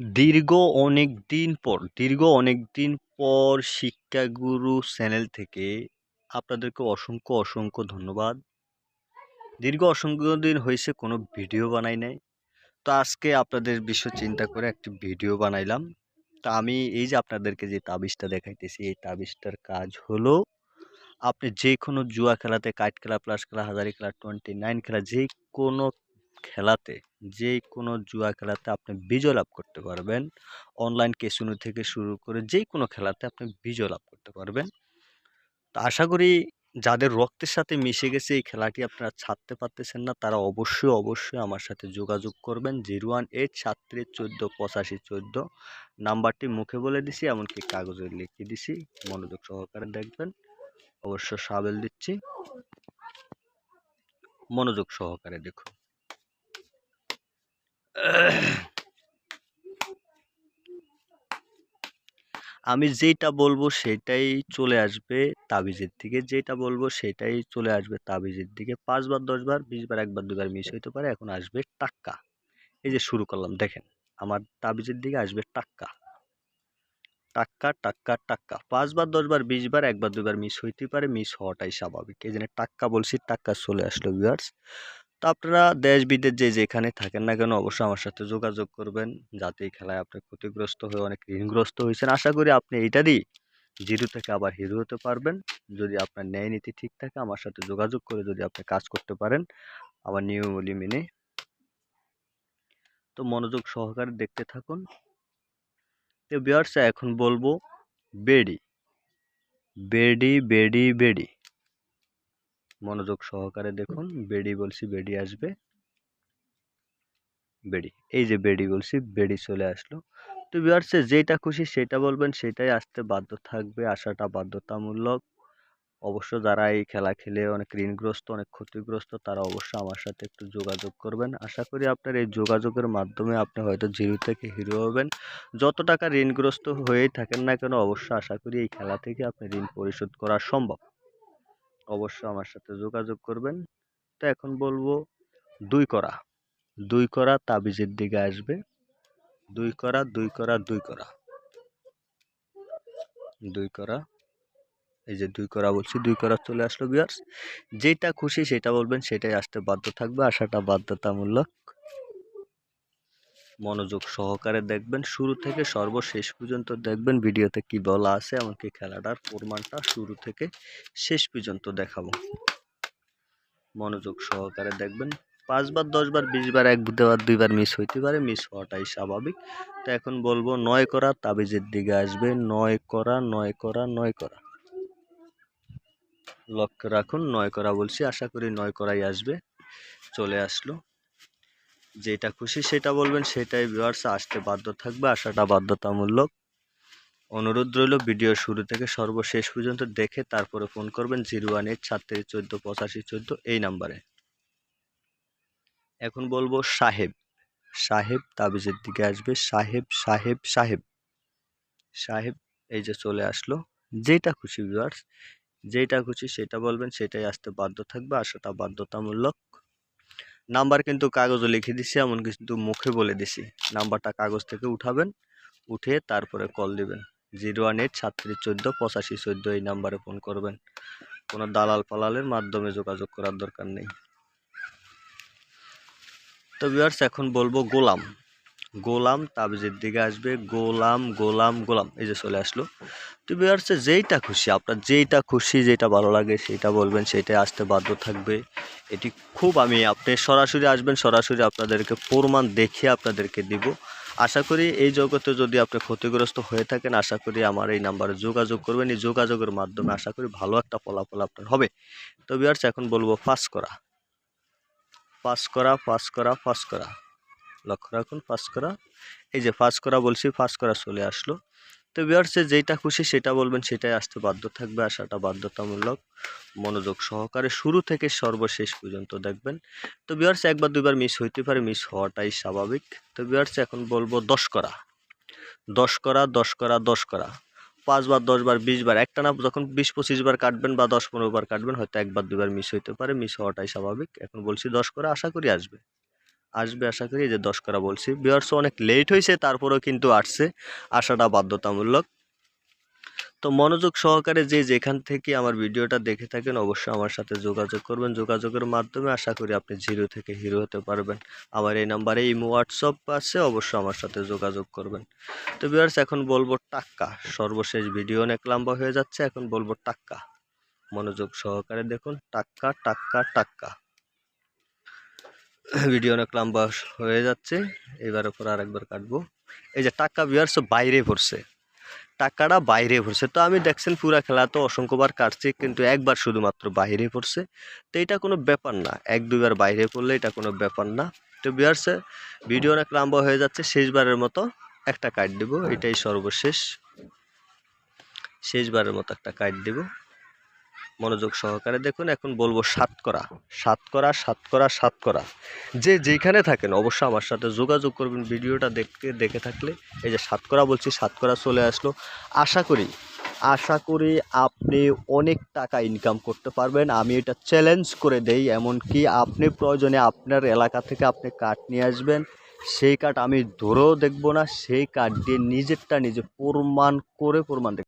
দীর্ঘ অনেক দিন পর, দীর্ঘ অনেক দিন পর শিক্ষাগুরু চ্যানেল থেকে আপনাদেরকে অসংখ্য অসংখ্য ধন্যবাদ। দীর্ঘ, অসংখ্য দিন হয়েছে, কোনো ভিডিও বানাই নাই। তো আজকে আপনাদের বিষয় চিন্তা করে একটি ভিডিও বানাইলাম। তা আমি এই যে আপনাদেরকে যে তাবিজটা দেখাইতেছি, এই তাবিজটার কাজ হলো, আপনি যে কোনো জুয়া খেলাতে, কাইট খেলা, প্লাস খেলা, হাজারি খেলা, টোয়েন্টি নাইন খেলা যে কোনো খেলাতে যে কোনো জুয়া খেলাতে আপনি বিজয় লাভ করতে পারবেন। অনলাইন কেসিনো থেকে শুরু করে যে কোনো খেলাতে আপনি বিজয় লাভ করতে পারবেন। তো আশা করি যাদের রক্তের সাথে মিশে গেছে এই খেলাটি আপনারা ছাড়তে পারতেছেন না, তারা অবশ্যই অবশ্যই আমার সাথে যোগাযোগ করবেন। জিরো ওয়ান এইট সাতত্রিশ চোদ্দ পঁচাশি চোদ্দ। নাম্বারটি মুখে বলে দিছি, এমনকি কাগজে লিখে দিছি। মনোযোগ সহকারে দেখবেন। অবশ্য সাবেল দিচ্ছি। মনোযোগ সহকারে দেখুন। আমি যেটা বলব সেটাই চলে আসবে তাবিজের দিকে। যেটা বলব সেটাই চলে আসবে তাবিজের দিকে। পাঁচবার দশবার বিশবার একবার দুবার মিস হইতে পারে। এখন আসবে টাক্কা। এই যে শুরু করলাম, দেখেন, আমার তাবিজের দিকে আসবে টাক্কা। টাক্কা টাক্কা টাক্কা। পাঁচবার দশবার বিশবার একবার দুবার মিস হইতে পারে, মিস হওয়াটাই স্বাভাবিক। এই জন্য টাক্কা বলছি, টাক্কা চলে আসলো ভিউয়ার্স তো আপনারা দেশ বিদেশ যে যেখানে থাকেন না কেন অবশ্যই আমার সাথে যোগাযোগ করবেন। যাতে এই খেলায় আপনি ক্ষতিগ্রস্ত হয়ে অনেক ঋণগ্রস্ত হয়েছেন। আশা করি আপনি এইটারই জিরো থেকে আবার হিরো হতে পারবেন। যদি আপনার ন্যায় নীতি ঠিক থাকে আমার সাথে যোগাযোগ করে যদি আপনি কাজ করতে পারেন আমার নিয়মগুলি মেনে। তো মনোযোগ সহকারে দেখতে থাকুন। তো বিয়ার্স এখন বলব, বেডি। বেডি বেডি বেডি। মনোযোগ সহকারে দেখুন। বেডি বলছি বেডি আসবে। বেডি এই যে বেডি বলছি বেডি চলে আসলো। তো বিয়ার্সে যেটা খুশি সেটা বলবেন সেটাই আসতে বাধ্য থাকবে আসাটা বাধ্যতামূলক। অবশ্য যারা এই খেলা খেলে অনেক ঋণগ্রস্ত অনেক ক্ষতিগ্রস্ত তারা অবশ্যই আমার সাথে একটু যোগাযোগ করবেন। আশা করি আপনার এই যোগাযোগের মাধ্যমে আপনি হয়তো জিরো থেকে হিরো হবেন। যত টাকা ঋণগ্রস্ত হয়েই থাকেন না কেন অবশ্যই আশা করি এই খেলা থেকে আপনি ঋণ পরিশোধ করা সম্ভব। অবশ্যই আমার সাথে যোগাযোগ করবেন। তো এখন বলব, দুই করা। দুই করা তাবিজের দিকে আসবে। দুই করা দুই করা দুই করা। দুই করা। এই যে দুই করা বলছি, দুই করা চলে আসলো বিয়ার্স যেটা খুশি সেটা বলবেন, সেটাই আসতে বাধ্য থাকবে। আসাটা বাধ্যতামূলক। মনোযোগ সহকারে দেখবেন। শুরু থেকে সর্বশেষ পর্যন্ত দেখবেন ভিডিওতে কি বলা আছে এমনকি খেলাটার প্রমাণটা শুরু থেকে শেষ পর্যন্ত দেখাবো। মনোযোগ সহকারে দেখবেন। পাঁচবার, দশবার, বিশবার এক দেওয়ার দুইবার মিস হইতে পারে মিস হওয়াটাই স্বাভাবিক। তো এখন বলব, নয় করা তাবিজের দিকে আসবে। নয় করা নয় করা নয় করা। লক্ষ্য রাখুন, নয় করা বলছি, আশা করি নয় করাই আসবে। চলে আসলো। যেটা খুশি সেটা বলবেন, সেটাই ভিউয়ার্স আসতে বাধ্য থাকবে আসাটা বাধ্যতামূলক। অনুরোধ রইল ভিডিও শুরু থেকে সর্বশেষ পর্যন্ত দেখে তারপরে ফোন করবেন জিরো ওয়ান এইট সাতত্রিশ চোদ্দ, পঁচাশি, চোদ্দ, এই নাম্বারে এখন বলব সাহেব। সাহেব তাবিজের দিকে আসবে। সাহেব সাহেব সাহেব। সাহেব, এই যে চলে আসলো। যেটা খুশি ভিউয়ার্স যেটা খুশি সেটা বলবেন, সেটাই আসতে বাধ্য থাকবে আসাটা বাধ্যতামূলক। নাম্বার কিন্তু কাগজে লিখে দিছি, এমন কিন্তু মুখে বলে দিছি। নাম্বারটা কাগজ থেকে উঠাবেন, উঠে তারপরে কল দিবেন। জিরো ওয়ান এইট সাতত্রিশ চোদ্দ পঁচাশি চোদ্দ এই নাম্বারে ফোন করবেন। কোনো দালাল ফালালের মাধ্যমে যোগাযোগ করার দরকার নেই। তো ভিউয়ার্স এখন বলব গোলাম। গোলাম তাবিজের দিকে আসবে। গোলাম গোলাম গোলাম, এই যে চলে আসলো। তো ভিউয়ার্সে যেইটা খুশি, আপনার যেইটা খুশি যেটা ভালো লাগে, সেটা বলবেন, সেটাই আসতে বাধ্য থাকবে। এটি খুব আমি, আপনি সরাসরি আসবেন, সরাসরি আপনাদেরকে প্রমাণ দেখিয়ে আপনাদেরকে দিব। আশা করি এই জগতে যদি আপনি ক্ষতিগ্রস্ত হয়ে থাকেন, আশা করি আমার এই নাম্বারে যোগাযোগ করবেন। এই যোগাযোগের মাধ্যমে আশা করি ভালো একটা ফলাফল আপনার হবে। তো ভিউয়ার্স এখন বলব পাস করা। পাস করা পাস করা পাস করা। লক্ষ্য রাখুন পাস করা। এই যে পাস করা বলছি পাস করা চলে আসলো। তো বিয়ার্সে যেটা খুশি সেটা বলবেন, সেটাই আসতে বাধ্য থাকবে আসাটা বাধ্যতামূলক। মনোযোগ সহকারে শুরু থেকে সর্বশেষ পর্যন্ত দেখবেন। তো বিয়ার্স একবার দুইবার মিস হইতে পারে মিস হওয়াটাই স্বাভাবিক। তো বিয়ার্স এখন বলব দশ করা। দশ করা দশ করা দশ করা। পাঁচবার, দশবার, বিশবার, একটা না, যখন বিশ পঁচিশ বার কাটবেন বা দশ পনেরো বার কাটবেন, হয়তো একবার দুবার মিস হইতে পারে মিস হওয়াটাই স্বাভাবিক। এখন বলছি দশ করা, আশা করি আসবে। আসবে আশা করি যে দশ করা বলছি। বিয়ার্স অনেক লেট হয়েছে তারপরেও কিন্তু আসছে। আসাটা বাধ্যতামূলক। তো মনোযোগ সহকারে যে যেখান থেকে আমার ভিডিওটা দেখে থাকেন, অবশ্যই আমার সাথে যোগাযোগ করবেন। যোগাযোগের মাধ্যমে আশা করি আপনি জিরো থেকে হিরো হতে পারবেন। আমার এই নাম্বারে ইমো হোয়াটসঅ্যাপ আছে, অবশ্যই আমার সাথে যোগাযোগ করবেন। তো বিয়ার্স এখন বলব টাক্কা। সর্বশেষ ভিডিও অনেক লম্বা হয়ে যাচ্ছে, এখন বলব টাক্কা। মনোযোগ সহকারে দেখুন, টাক্কা টাক্কা টাক্কা। ভিডিও অনেক লম্বা হয়ে যাচ্ছে, এবার ওপর আরেকবার কাটবো। এই যে টাক্কা বিয়ার্স বাইরে পড়ছে টাকাটা বাইরে পড়ছে তো আমি দেখছেন পুরা খেলা তো অসংখ্যবার কাটছি, কিন্তু একবার শুধুমাত্র বাইরে পড়ছে তো এটা কোনো ব্যাপার না, এক দুইবার বাইরে পড়লে এটা কোনো ব্যাপার না। তো বিয়ার্সে ভিডিও অনেক লম্বা হয়ে যাচ্ছে, শেষবারের মতো একটা কাট দিব, এটাই সর্বশেষ। শেষবারের মতো একটা কাট দিব। মনোযোগ সহকারে দেখুন, এখন বলব সাত করা। সাত করা সাত করা সাত করা। যে যেখানে থাকেন, অবশ্যই আমার সাথে যোগাযোগ করবেন ভিডিওটা দেখতে, দেখে থাকলে। এই যে সাত করা বলছি, সাত করা চলে আসলো। আশা করি আশা করি আপনি অনেক টাকা ইনকাম করতে পারবেন। আমি এটা চ্যালেঞ্জ করে দেই, এমনকি আপনি প্রয়োজনে আপনার এলাকা থেকে আপনি কাঠ নিয়ে আসবেন। সেই কাঠ আমি ধরেও দেখব না, সেই কাঠ দিয়ে নিজেরটা নিজে প্রমাণ করে প্রমাণ